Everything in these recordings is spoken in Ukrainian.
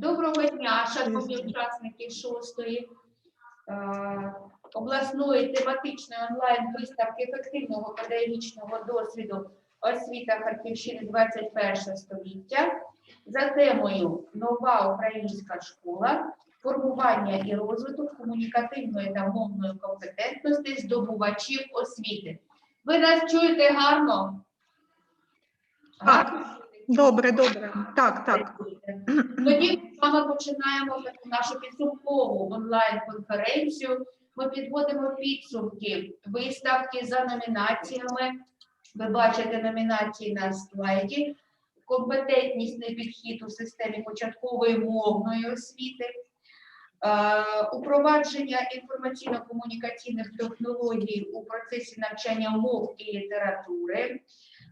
Доброго дня, шановні учасники шостої е, обласної тематичної онлайн-виставки ефективного педагогічного досвіду освіта Харківщини 21 століття за темою Нова українська школа, формування і розвиток комунікативної та мовної компетентності здобувачів освіти. Ви нас чуєте гарно? Гарно? Добре, добре. Так, так. Тоді ми з вами починаємо нашу підсумкову онлайн-конференцію. Ми підводимо підсумки виставки за номінаціями. Ви бачите номінації на слайді. Компетентнісний підхід у системі початкової мовної освіти, е, упровадження інформаційно-комунікаційних технологій у процесі навчання мов і літератури,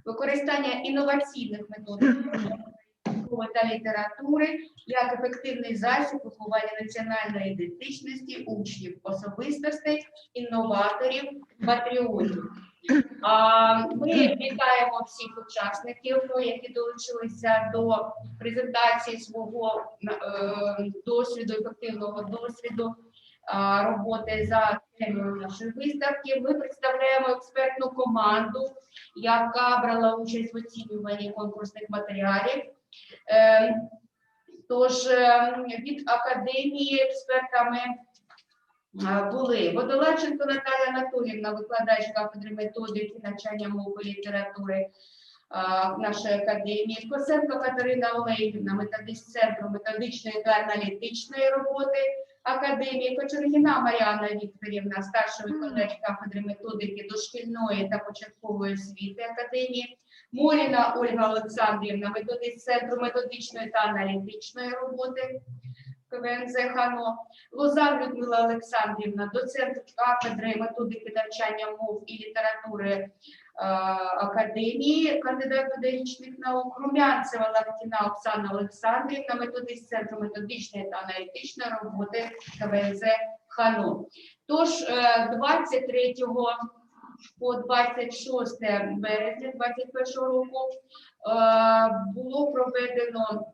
використання інноваційних методик та літератури як ефективний засіб виховання національної ідентичності учнів, особистостей, інноваторів, патріотів. Ми вітаємо всіх учасників, які долучилися до презентації свого е, досвіду, ефективного досвіду роботи за нашої виставки. Ми представляємо експертну команду, яка брала участь в оцінюванні конкурсних матеріалів. Е, Тож е, від академії експертами були Водолаченко Наталя Анатоліївна, викладач кафедри методики навчання мови літератури нашої академії, Косенко Катерина Олегівна, методист центру методичної та аналітичної роботи академії, Кочергіна Маріана Вікторівна, старший викладач кафедри методики дошкільної та початкової освіти академії. Моріна Ольга Олександрівна, методист центру методичної та аналітичної роботи КВНЗ ХАНО, Лозар Людмила Олександрівна, доцент кафедри методики навчання мов і літератури академії, кандидат педагогічних наук, Румянцева Лахтіна Оксана Олександрівна, методист центру методичної та аналітичної роботи КВНЗ ХАНО. Тож е, 23 по 26 березня 2021 року е, було проведено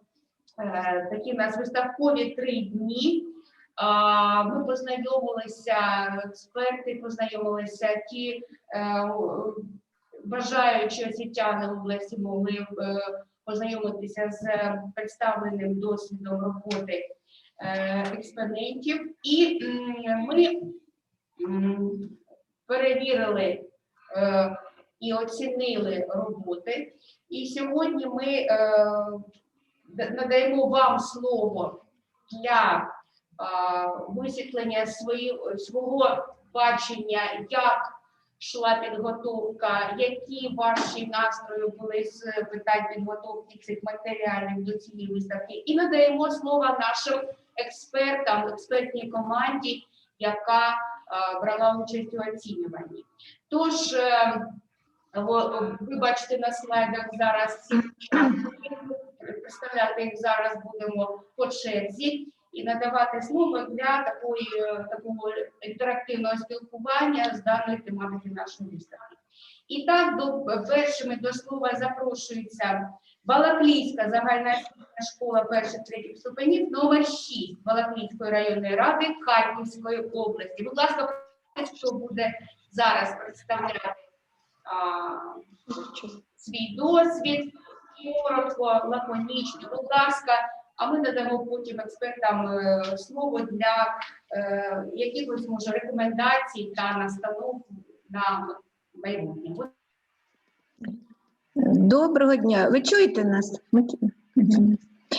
е, такі нас виставкові три дні. Ми познайомилися, експерти познайомилися, ті бажаючі освітяни області могли познайомитися з представленим досвідом роботи е, експонентів. І ми перевірили е, і оцінили роботи. І сьогодні ми е, надаємо вам слово для висвітлення свого бачення, як йшла підготовка, які ваші настрої були з питань підготовки цих матеріалів до цієї виставки. І надаємо слово нашим експертам, експертній команді, яка е, брала участь у оцінюванні. Тож, е, ви бачите на слайдах зараз представляти їх зараз будемо по черзі і надавати слово для такої, е, такого інтерактивного спілкування з даної тематики нашої виставки. І так, до, першими до слова запрошується Балаклійська загальна школа перших третіх ступенів номер 6 Балаклійської районної ради Харківської області. Будь ласка, хто буде зараз представляти а, свій досвід, коротко, лаконічно, будь ласка, а ми надамо потім експертам е, слово для е, якихось може рекомендацій та настанов на майбутнє. Доброго дня. Ви чуєте нас?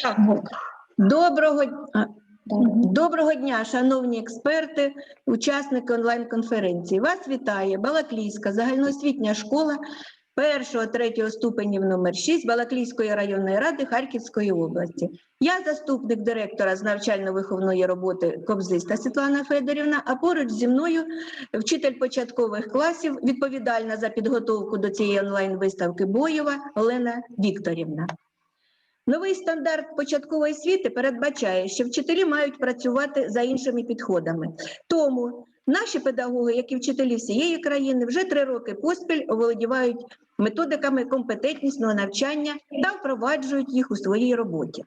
Так. Доброго, а, доброго дня, шановні експерти, учасники онлайн-конференції. Вас вітає Балаклійська загальноосвітня школа першого, третього ступенів номер 6 Балаклійської районної ради Харківської області. Я заступник директора з навчально-виховної роботи Кобзиста Світлана Федорівна, а поруч зі мною вчитель початкових класів, відповідальна за підготовку до цієї онлайн-виставки Боєва Олена Вікторівна. Новий стандарт початкової освіти передбачає, що вчителі мають працювати за іншими підходами. Тому наші педагоги, як і вчителі всієї країни, вже три роки поспіль оволодівають методиками компетентнісного навчання та впроваджують їх у своїй роботі.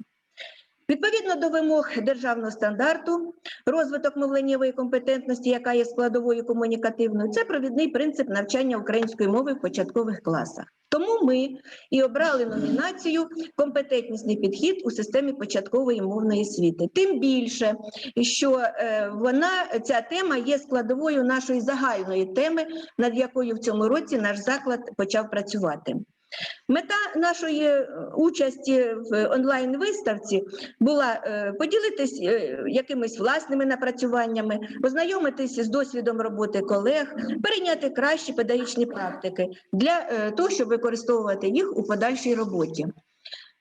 Відповідно до вимог державного стандарту, розвиток мовленнєвої компетентності, яка є складовою комунікативною, це провідний принцип навчання української мови в початкових класах. Тому ми і обрали номінацію Компетентнісний підхід у системі початкової мовної освіти. Тим більше, що е, вона ця тема є складовою нашої загальної теми, над якою в цьому році наш заклад почав працювати. Мета нашої е, участі в онлайн-виставці була е, поділитись е, якимись власними напрацюваннями, ознайомитись з досвідом роботи колег, перейняти кращі педагогічні практики для того, щоб використовувати їх у подальшій роботі.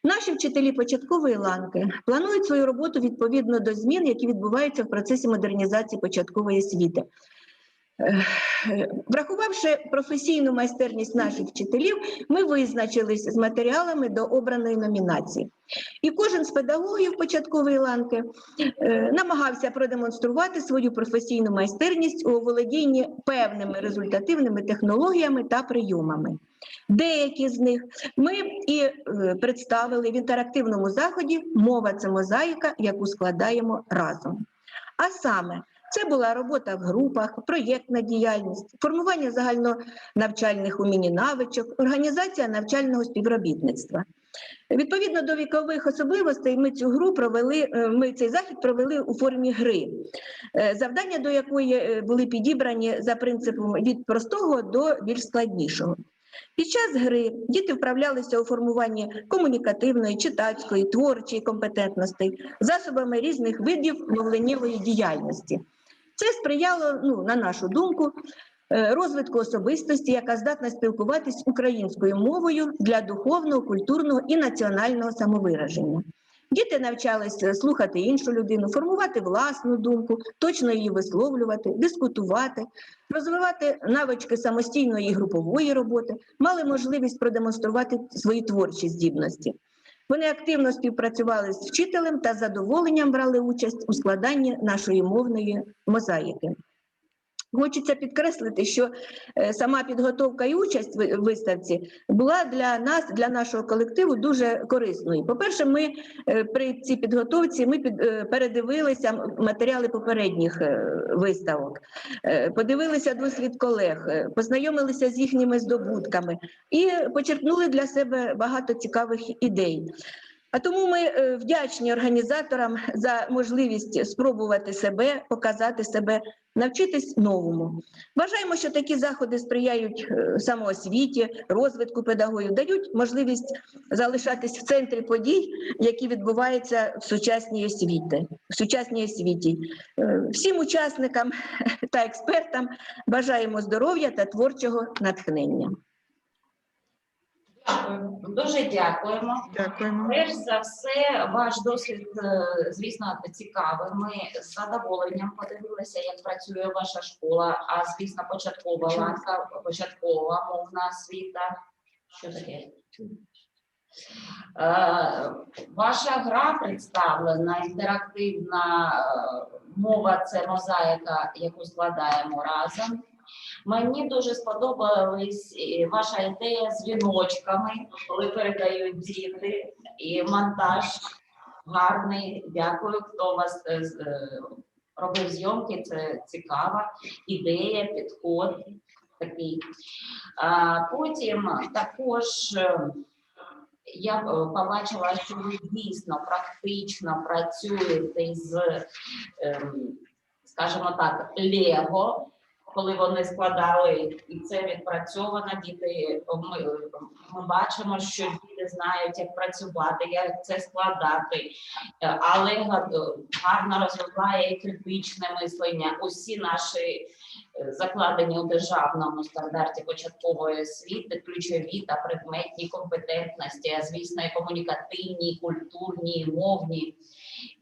Наші вчителі початкової ланки планують свою роботу відповідно до змін, які відбуваються в процесі модернізації початкової освіти. Врахувавши професійну майстерність наших вчителів, ми визначились з матеріалами до обраної номінації. І кожен з педагогів початкової ланки е, намагався продемонструвати свою професійну майстерність у володінні певними результативними технологіями та прийомами. Деякі з них ми і е, представили в інтерактивному заході Мова це мозаїка, яку складаємо разом. А саме це була робота в групах, проєктна діяльність, формування загальнонавчальних умінь і навичок, організація навчального співробітництва. Відповідно до вікових особливостей, ми цю гру провели. е, Ми цей захід провели у формі гри, е, завдання до якої е, були підібрані за принципом від простого до більш складнішого. Під час гри діти вправлялися у формуванні комунікативної, читацької, творчої компетентностей, засобами різних видів мовленнєвої діяльності. Це сприяло, ну, на нашу думку, е, розвитку особистості, яка здатна спілкуватись українською мовою для духовного, культурного і національного самовираження. Діти навчалися слухати іншу людину, формувати власну думку, точно її висловлювати, дискутувати, розвивати навички самостійної групової роботи, мали можливість продемонструвати свої творчі здібності. Вони активно співпрацювали з вчителем та задоволенням брали участь у складанні нашої мовної мозаїки. Хочеться підкреслити, що е, сама підготовка і участь в виставці була для нас, для нашого колективу, дуже корисною. По-перше, ми е, при цій підготовці ми е, передивилися матеріали попередніх виставок, подивилися досвід колег, познайомилися з їхніми здобутками і почерпнули для себе багато цікавих ідей. А тому ми вдячні організаторам за можливість спробувати себе, показати себе, навчитись новому. Вважаємо, що такі заходи сприяють е, самоосвіті, розвитку педагогів, дають можливість залишатись в центрі подій, які відбуваються в сучасній освіті. В сучасній освіті. Е, Всім учасникам та експертам бажаємо здоров'я та творчого натхнення. Дякую. Дуже дякуємо. Дякуємо. Перш за все, ваш досвід, е, звісно, цікавий. Ми з задоволенням подивилися, як працює ваша школа, а звісно, початкова ланка, початкова мовна освіта. Що таке? Е, Ваша гра представлена, інтерактивна е, мова це мозаїка, яку складаємо разом. Мені дуже сподобалась е, ваша ідея з віночками, коли передають діти, і монтаж гарний. Дякую, хто вас е, е, робив зйомки. Це цікава ідея, підход такий. Потім також. я побачила, що ви дійсно практично працюєте з, ем, скажімо так, Лего, коли вони складали, і це відпрацьовано. Діти ми, ми бачимо, що діти знають, як працювати, як це складати. Е, А Лего е, гарно розвиває критичне мислення. Усі наші е, закладені у державному стандарті початкової освіти, ключові та предметні компетентності, а звісно, і комунікативні, і культурні, і мовні.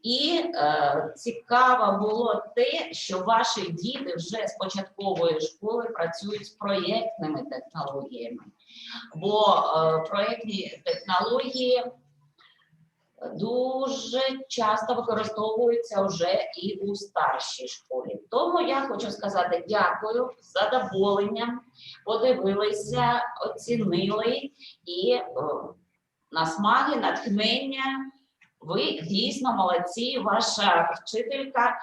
І е, цікаво було те, що ваші діти вже з початкової школи працюють з проєктними технологіями, бо е, проєктні технології дуже часто використовуються вже і у старшій школі. Тому я хочу сказати дякую з задоволенням. Подивилися, оцінили і е, насмаги, натхнення Ви дійсно молодці, ваша вчителька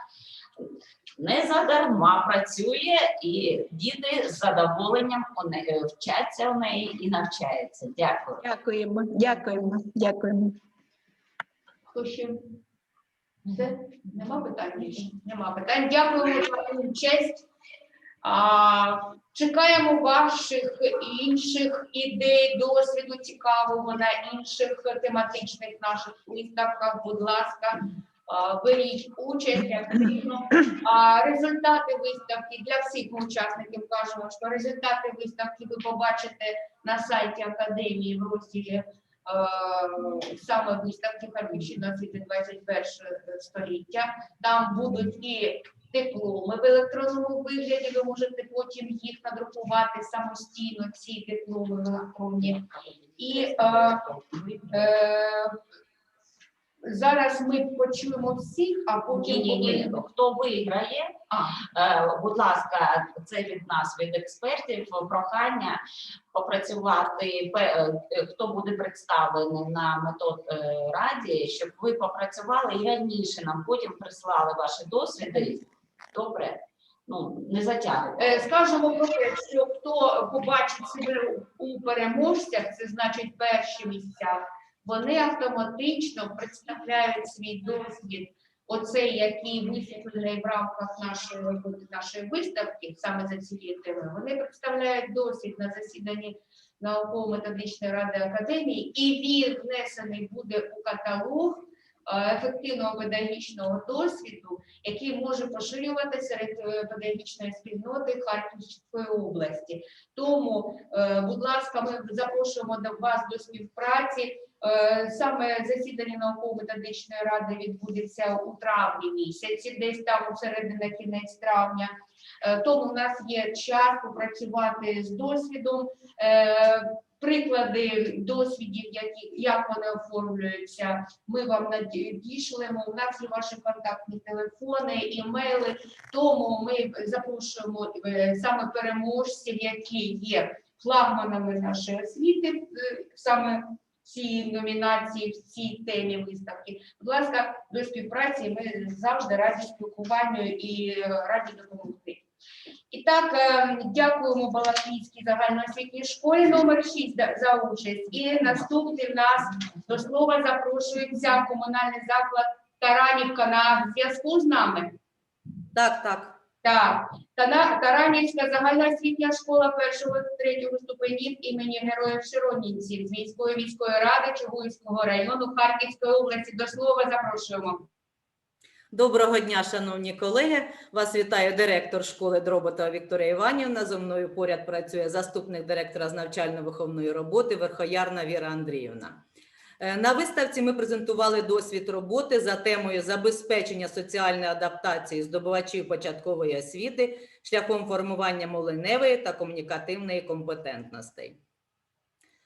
не задарма працює, і діти з задоволенням вчаться у неї і навчаються. Дякую. Дякуємо, дякуємо, дякуємо. Хто ще? Все? Нема питань більше? Нема питань. Дякуємо за честь. Чекаємо ваших інших ідей, досвіду цікавого на інших тематичних наших виставках. Будь ласка, беріть участь активно. А результати виставки для всіх учасників кажемо, що результати виставки ви побачите на сайті академії в розділі саме виставки Харківщина освіти 21 століття. Там будуть і дипломи в електронному вигляді. Ви можете потім їх надрукувати самостійно, ці дипломи в електронні. І е, е, зараз ми почуємо всіх, а потім Ні, ні, ні. Хто виграє, е, будь ласка, це від нас, від експертів, прохання попрацювати, пе- е, хто буде представлений на метод е, раді, щоб ви попрацювали і раніше нам потім прислали ваші досвіди. Добре? Ну, не затягуйте. Скажемо про те, що хто побачить себе у переможцях, це значить перші місця, вони автоматично представляють свій досвід, оцей, який висвітлений в рамках нашої нашої виставки, саме за цією темою, вони представляють досвід на засіданні науково-методичної ради академії, і він внесений буде у каталог ефективного педагогічного досвіду, який може поширювати серед е, педагогічної спільноти Харківської області. Тому, е, будь ласка, ми запрошуємо до вас до співпраці. Е, Саме засідання науково-методичної ради відбудеться у травні місяці, десь там у середина кінець травня. Е, Тому в нас є час попрацювати з досвідом. Е, Приклади досвідів, які як вони оформлюються, ми вам надішлемо. У нас є ваші контактні телефони, імейли. Тому ми запрошуємо саме переможців, які є флагманами нашої освіти, саме в цій номінації, в цій темі виставки. Будь ласка, до співпраці. Ми завжди раді спілкуванню і раді допомогти. І так, е, дякуємо Балаклійській загальноосвітній школі номер 6 за- за участь. І наступний в нас до слова запрошується комунальний заклад Таранівка на зв'язку з нами. Так, так. Так, Таранівська загальноосвітня школа першого третього ступенів імені Героїв Широнінців з міської міської ради Чугуївського району Харківської області. До слова запрошуємо. Доброго дня, шановні колеги. Вас вітає директор школи Дроботова Вікторія Іванівна. Зо мною поряд працює заступник директора з навчально-виховної роботи Верхоярна Віра Андріївна. Е, На виставці ми презентували досвід роботи за темою забезпечення соціальної адаптації здобувачів початкової освіти шляхом формування мовленевої та комунікативної компетентностей.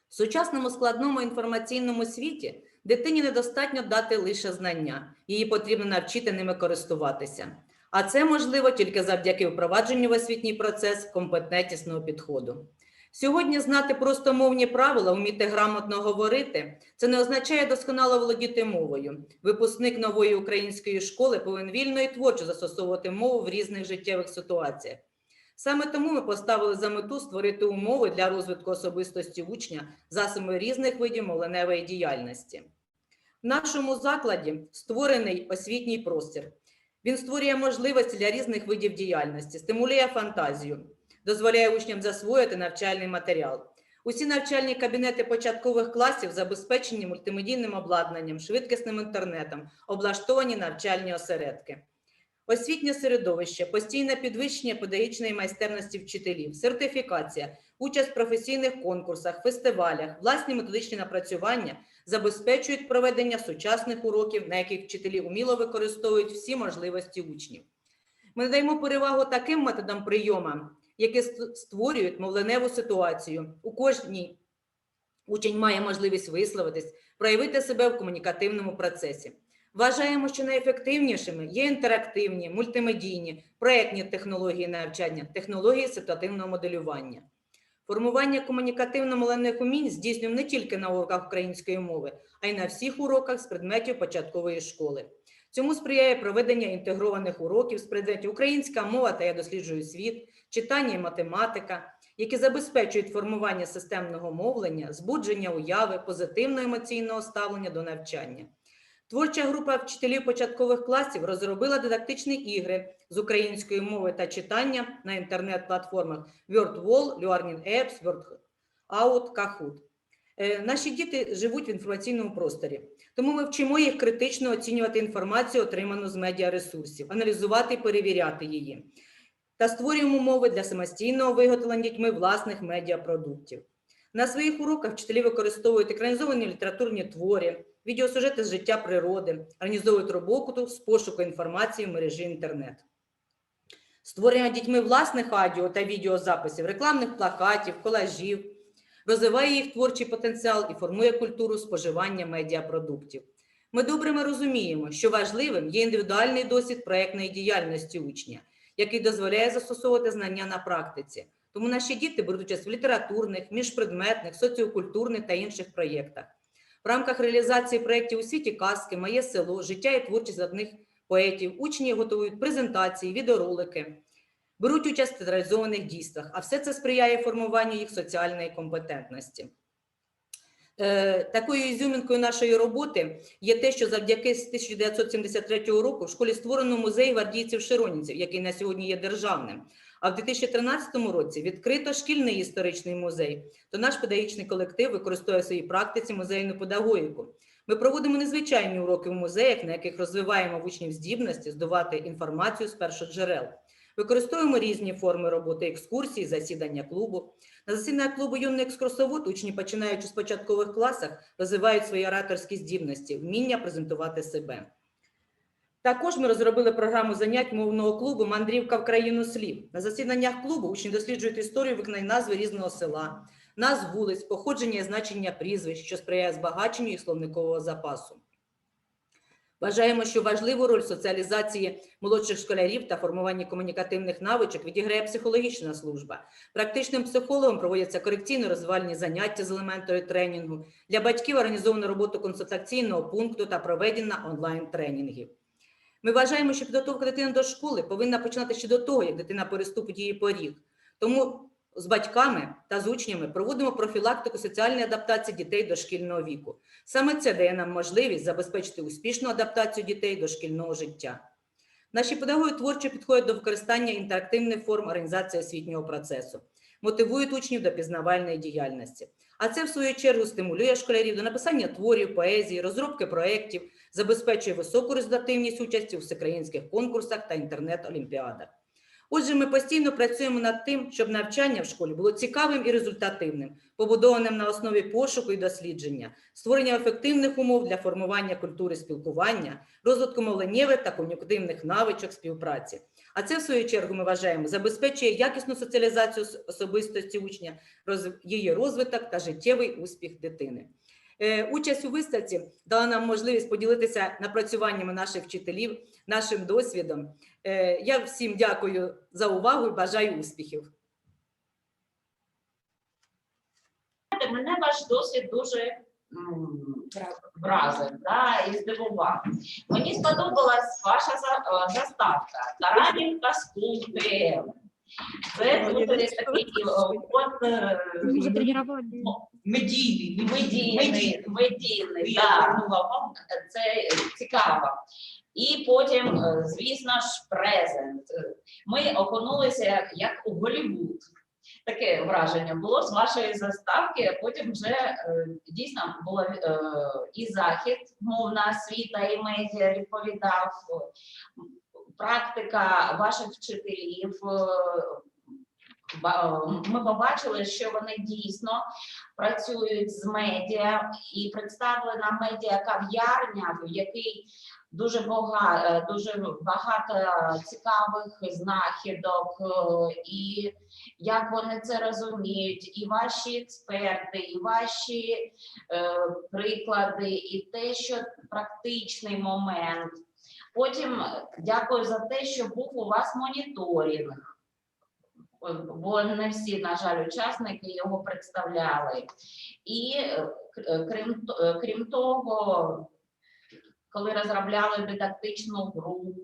В сучасному складному інформаційному світі дитині недостатньо дати лише знання, її потрібно навчити ними користуватися. А це можливо тільки завдяки впровадженню в освітній процес компетентнісного підходу. Сьогодні знати просто мовні правила, вміти грамотно говорити, це не означає досконало володіти мовою. Випускник нової української школи повинен вільно і творчо застосовувати мову в різних життєвих ситуаціях. Саме тому ми поставили за мету створити умови для розвитку особистості учня засобами різних видів мовленевої діяльності. В нашому закладі створений освітній простір. Він створює можливості для різних видів діяльності, стимулює фантазію, дозволяє учням засвоїти навчальний матеріал. Усі навчальні кабінети початкових класів забезпечені мультимедійним обладнанням, швидкісним інтернетом, облаштовані навчальні осередки. Освітнє середовище, постійне підвищення педагогічної майстерності вчителів, сертифікація, участь в професійних конкурсах, фестивалях, власні методичні напрацювання забезпечують проведення сучасних уроків, на яких вчителі уміло використовують всі можливості учнів. Ми надаємо перевагу таким методам прийомам, які створюють мовленеву ситуацію. У кожній учень має можливість висловитись, проявити себе в комунікативному процесі. Вважаємо, що найефективнішими є інтерактивні, мультимедійні, проєктні технології навчання, технології ситуативного моделювання. Формування комунікативно-мовлених умінь здійснюємо не тільки на уроках української мови, а й на всіх уроках з предметів початкової школи. Цьому сприяє проведення інтегрованих уроків з предметів українська мова та я досліджую світ, читання і математика, які забезпечують формування системного мовлення, збудження уяви, позитивного емоційного ставлення до навчання. Творча група вчителів початкових класів розробила дидактичні ігри з української мови та читання на інтернет-платформах WordWall, Learning Apps, WordOut, Kahoot. Е, Наші діти живуть в інформаційному просторі, тому ми вчимо їх критично оцінювати інформацію, отриману з медіаресурсів, аналізувати і перевіряти її та створюємо умови для самостійного виготовлення дітьми власних медіапродуктів. На своїх уроках вчителі використовують екранізовані літературні твори, відеосюжети з життя природи, організовують роботу з пошуку інформації в мережі інтернет. Створення дітьми власних аудіо та відеозаписів, рекламних плакатів, колажів, розвиває їх творчий потенціал і формує культуру споживання медіапродуктів. Ми добре розуміємо, що важливим є індивідуальний досвід проєктної діяльності учня, який дозволяє застосовувати знання на практиці. Тому наші діти беруть участь в літературних, міжпредметних, соціокультурних та інших проєктах. В рамках реалізації проєктів у світі казки, Моє село, життя і творчість одних поетів, учні готують презентації, відеоролики, беруть участь в театралізованих дійствах, а все це сприяє формуванню їх соціальної компетентності. Е, Такою ізюмінкою нашої роботи є те, що завдяки з 1973 року в школі створено музей гвардійців-широнівців, який на сьогодні є державним. А в 2013 році відкрито шкільний історичний музей. То наш педагогічний колектив використовує в своїй практиці музейну педагогіку. Ми проводимо незвичайні уроки в музеях, на яких розвиваємо в учнів здібності здавати інформацію з першоджерел. Використовуємо різні форми роботи екскурсії, засідання клубу. На засіданнях клубу юний екскурсовод учні, починаючи з початкових класах, розвивають свої ораторські здібності, вміння презентувати себе. Також ми розробили програму занять мовного клубу Мандрівка в країну слів. На засіданнях клубу учні досліджують історію виконання назви різного села, назв вулиць, походження і значення прізвищ, що сприяє збагаченню їх словникового запасу. Вважаємо, що важливу роль соціалізації молодших школярів та формуванні комунікативних навичок відіграє психологічна служба. Практичним психологом проводяться корекційно-розвивальні заняття з елементою тренінгу. Для батьків організовано роботу консультаційного пункту та проведена онлайн-тренінгів. Ми вважаємо, що підготовка дитини до школи повинна починати ще до того, як дитина переступить її поріг. Тому з батьками та з учнями проводимо профілактику соціальної адаптації дітей до шкільного віку. Саме це дає нам можливість забезпечити успішну адаптацію дітей до шкільного життя. Наші педагоги творчо підходять до використання інтерактивних форм організації освітнього процесу, мотивують учнів до пізнавальної діяльності. А це, в свою чергу, стимулює школярів до написання творів, поезії, розробки проєктів, забезпечує високу результативність участі у всеукраїнських конкурсах та інтернет-олімпіадах. Отже, ми постійно працюємо над тим, щоб навчання в школі було цікавим і результативним, побудованим на основі пошуку і дослідження, створення ефективних умов для формування культури спілкування, розвитку мовленнєвих та комунікативних навичок співпраці. А це, в свою чергу, ми вважаємо, забезпечує якісну соціалізацію особистості учня, її розвиток та життєвий успіх дитини. Е, Участь у виставці дала нам можливість поділитися напрацюваннями наших вчителів, нашим досвідом. Е, Я всім дякую за увагу і бажаю успіхів. Мене ваш досвід дуже вразив да, і здивував. Мені сподобалась ваша е, заставка Таранівка скульптури. Це Ну, дуже такий е. Медійний, медійний, медійний, так. це цікаво. І потім, е, звісно ж, презент. Ми окунулися як, у Голлівуд. Таке враження було з вашої заставки, а потім вже е, дійсно було е, і захід, мовна освіта, і медіа відповідав. Практика ваших вчителів. е, Ми побачили, що вони дійсно працюють з медіа і представлена медіа кав'ярня, в якій дуже багато, дуже багато цікавих знахідок, е, і як вони це розуміють, і ваші експерти, і ваші е, приклади, і те, що практичний момент. Потім е, дякую за те, що був у вас моніторинг. бо не всі, на жаль, учасники його представляли. І е, крім, е, крім того, коли розробляли дидактичну гру,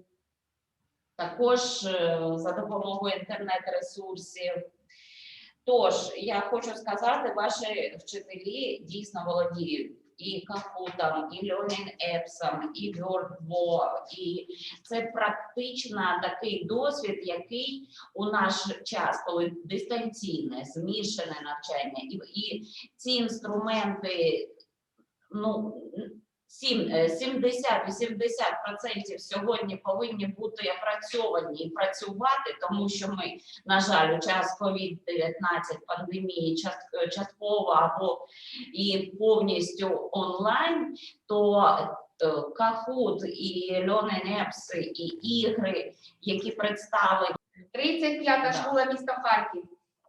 також е, за допомогою інтернет-ресурсів. Тож, я хочу сказати, ваші вчителі дійсно володіють і Кахутом, і Learning Apps, і WordWo, і це практично такий досвід, який у наш час, коли дистанційне, змішане навчання, і, і ці інструменти, ну, 70-80% сьогодні повинні бути опрацьовані і працювати, тому що ми, на жаль, у час COVID-19 пандемії част- частково або і повністю онлайн, то е, Kahoot і Learning Apps, і ігри, які представлені 35-та Да. школа міста Харків.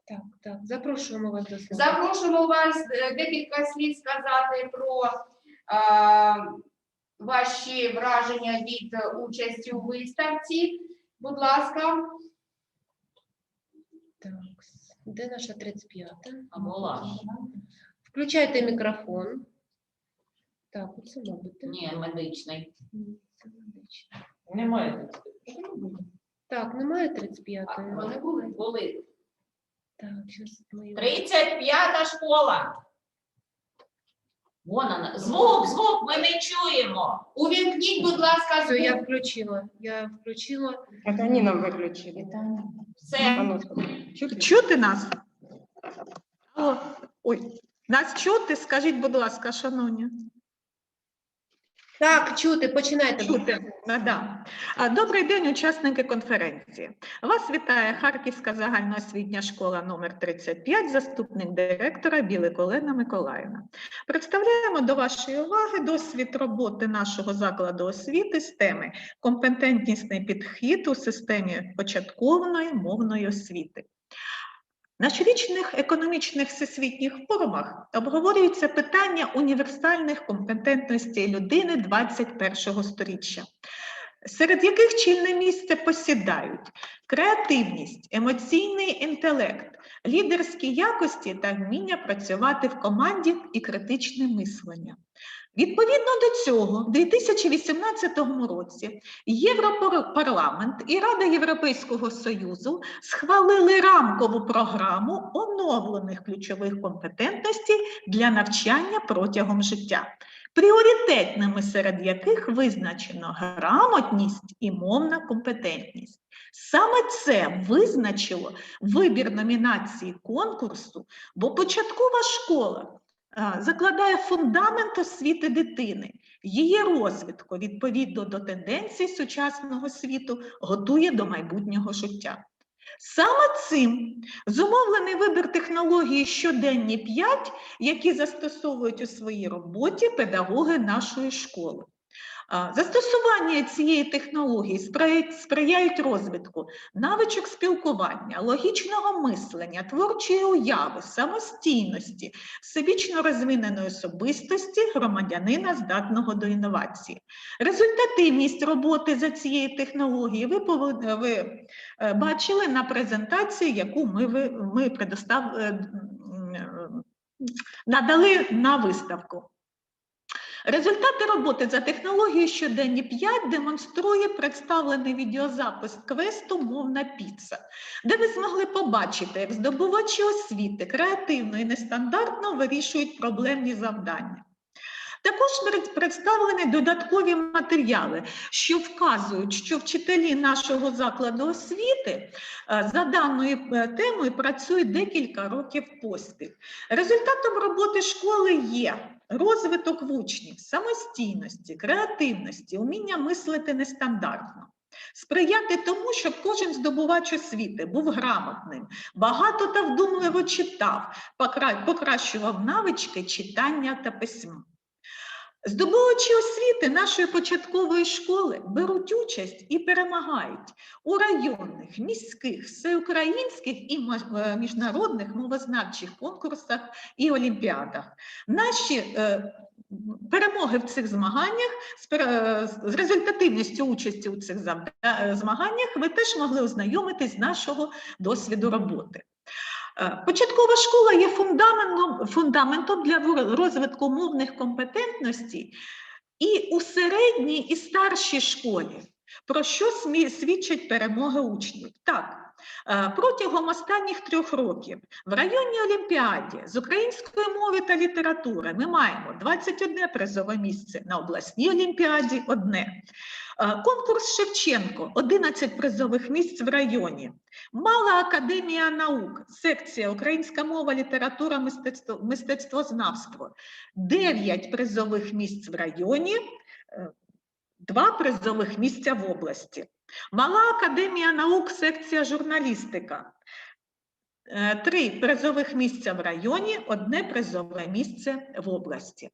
Так, так, запрошуємо вас до слова. Запрошуємо вас е, декілька слів сказати про е, ваші враження від е, участі у виставці. Будь ласка, Так, де наша 35-та? була. Включайте мікрофон. Так, оце мабуть. Ні, медичний. Це медична. Немає. Так, немає 35-ї? вони були. Були. Так, зараз ми 35-та школа. Вон вона. Звук, звук, ми не чуємо. Увімкніть, будь ласка, Все, я включила. Я включила. Это они нам выключили. Все. Ну, чути? Чути нас? Алло. Ой, нас чути? Скажіть, будь ласка, шановні. Так, чути, починайте. Чути. Да. Добрий день, учасники конференції. Вас вітає Харківська загальноосвітня школа номер 35, заступник директора Білик Олена Миколаївна. Представляємо до вашої уваги досвід роботи нашого закладу освіти з теми компетентнісний підхід у системі початкової мовної освіти. На щорічних економічних всесвітніх форумах обговорюється питання універсальних компетентностей людини 21 сторіччя, серед яких чільне місце посідають креативність, емоційний інтелект, лідерські якості та вміння працювати в команді і критичне мислення. Відповідно до цього, в 2018 році Європарламент і Рада Європейського Союзу схвалили рамкову програму оновлених ключових компетентностей для навчання протягом життя, пріоритетними серед яких визначено грамотність і мовна компетентність. Саме це визначило вибір номінації конкурсу, бо початкова школа закладає фундамент освіти дитини, її розвитку відповідно до тенденцій сучасного світу готує до майбутнього життя. Саме цим зумовлений вибір технології щоденні 5, які застосовують у своїй роботі педагоги нашої школи. Застосування цієї технології сприяють, розвитку навичок спілкування, логічного мислення, творчої уяви, самостійності, всебічно розвиненої особистості громадянина, здатного до інновації. Результативність роботи за цією технологією ви, ви е, бачили на презентації, яку ми, ми предостав, е, е, надали на виставку. Результати роботи за технологією щоденні 5 демонструє представлений відеозапис квесту Мовна піца, де ви змогли побачити, як здобувачі освіти креативно і нестандартно вирішують проблемні завдання. Також представлені додаткові матеріали, що вказують, що вчителі нашого закладу освіти е, за даною е, темою працюють декілька років поспіль. Результатом роботи школи є розвиток в учнів, самостійності, креативності, уміння мислити нестандартно. Сприяти тому, щоб кожен здобувач освіти був грамотним, багато та вдумливо читав, покращував навички читання та письма. Здобувачі освіти нашої початкової школи беруть участь і перемагають у районних, міських, всеукраїнських і е, міжнародних мовознавчих конкурсах і олімпіадах. Наші е, перемоги в цих змаганнях, з, з результативністю участі у цих е, змаганнях, ви теж могли ознайомитись з нашого досвіду роботи. Е, Початкова школа є фундаментом, фундаментом для розвитку мовних компетентностей і у середній і старшій школі. Про що свідчать перемоги учнів? Так, протягом останніх трьох років в районній олімпіаді з української мови та літератури ми маємо 21 призове місце на обласній олімпіаді одне. Е, Конкурс Шевченко 11 призових місць в районі. Мала академія наук, секція Українська мова, література, мистецтво, мистецтвознавство. 9 призових місць в районі, е, два призових місця в області. Мала академія наук, секція журналістика. Е, Три призових місця в районі, одне призове місце в області.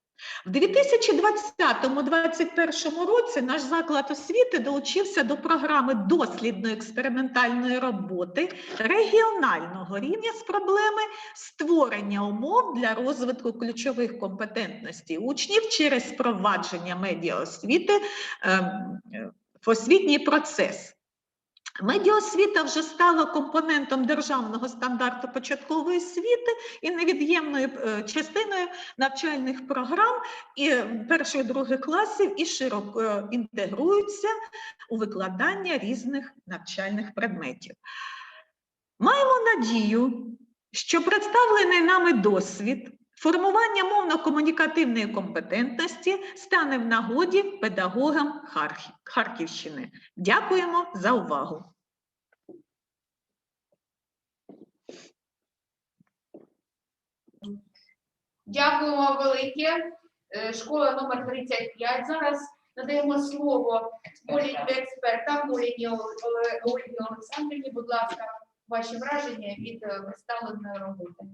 В 2020-2021 році наш заклад освіти долучився до програми дослідної експериментальної роботи регіонального рівня з проблеми створення умов для розвитку ключових компетентностей учнів через впровадження медіаосвіти ем, е, в освітній процес. Медіаосвіта вже стала компонентом державного стандарту початкової освіти і невід'ємною е, частиною навчальних програм і перших других класів і широко е, інтегруються у викладання різних навчальних предметів. Маємо надію, що представлений нами досвід формування мовно-комунікативної компетентності стане в нагоді педагогам Харківщини. Дякуємо за увагу. Дякуємо велике. Е, Школа номер 35. Зараз надаємо слово Моліні експерта Моліні Оле- Ольгі Олександрівні. Будь ласка, ваші враження від е, представленої роботи.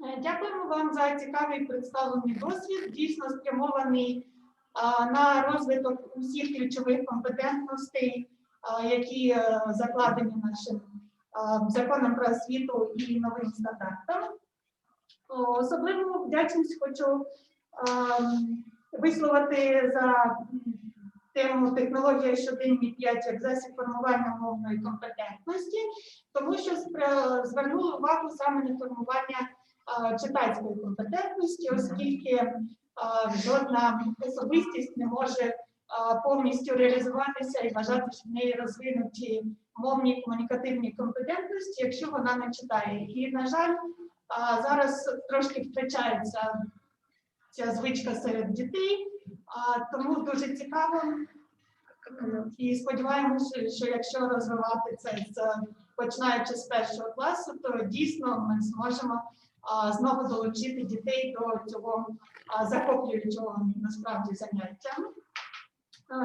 Е, Дякуємо вам за цікавий представлений досвід, дійсно спрямований на розвиток усіх ключових компетентностей, які е, закладені нашим законом про освіту і новим стандартам. Особливу вдячність хочу висловити за тему технологія щоденні 5 як засіб формування мовної компетентності, тому що звернули увагу саме на формування читацької компетентності, оскільки жодна особистість не може повністю реалізуватися і вважати, що в неї розвинуті мовні комунікативні компетентності, якщо вона не читає. І, на жаль, зараз трошки втрачається ця звичка серед дітей, тому дуже цікаво. І сподіваємося, що якщо розвивати це починаючи з першого класу, то дійсно ми зможемо знову долучити дітей до цього захоплюючого насправді заняття.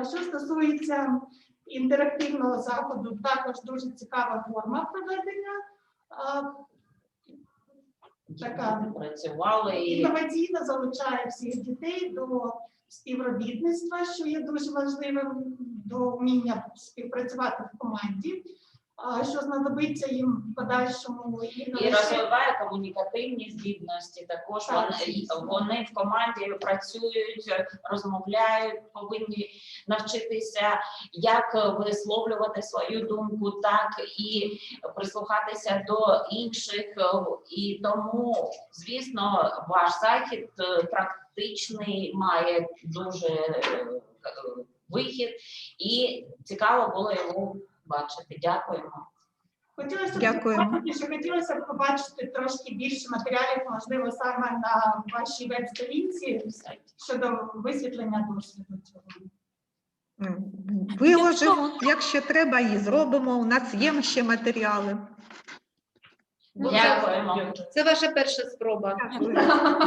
Що стосується інтерактивного заходу, також дуже цікава форма проведення. Така Працювали інноваційно залучає всіх дітей до співробітництва, що є дуже важливим, до вміння співпрацювати в команді, що знадобиться їм в подальшому і розвиває комунікативні здібності. Також Так, вони, вони в команді працюють, розмовляють, повинні навчитися, як висловлювати свою думку, так і прислухатися до інших. І тому, звісно, ваш захід е, практичний має дуже е, вихід, і цікаво було його бачити. Дякуємо. Хотілося б що хотілося б побачити трошки більше матеріалів, можливо, саме на вашій веб-сторінці щодо висвітлення досвіду цього. Виложимо, якщо треба, і зробимо. У нас є ще матеріали. Ну, Дякуємо. Це ваша перша спроба.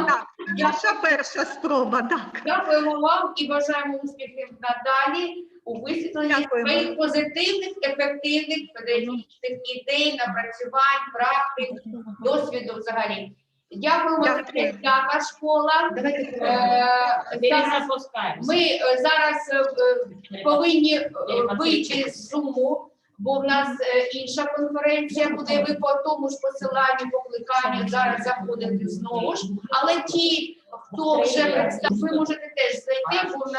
Так, наша перша спроба, так. Дякуємо вам і бажаємо успіхів надалі у висвітленні своїх позитивних, ефективних педагогічних ідей, напрацювань, практик, досвіду взагалі. Дякуємо Дякую. дяка школа. Давайте Е, зараз. Ми е, зараз е, повинні е, вийти з Зуму, бо в нас е, інша конференція буде. Ви по тому ж посиланню, покликанню зараз заходите знову ж. Але ті Хто вже представив, ви можете теж зайти, бо на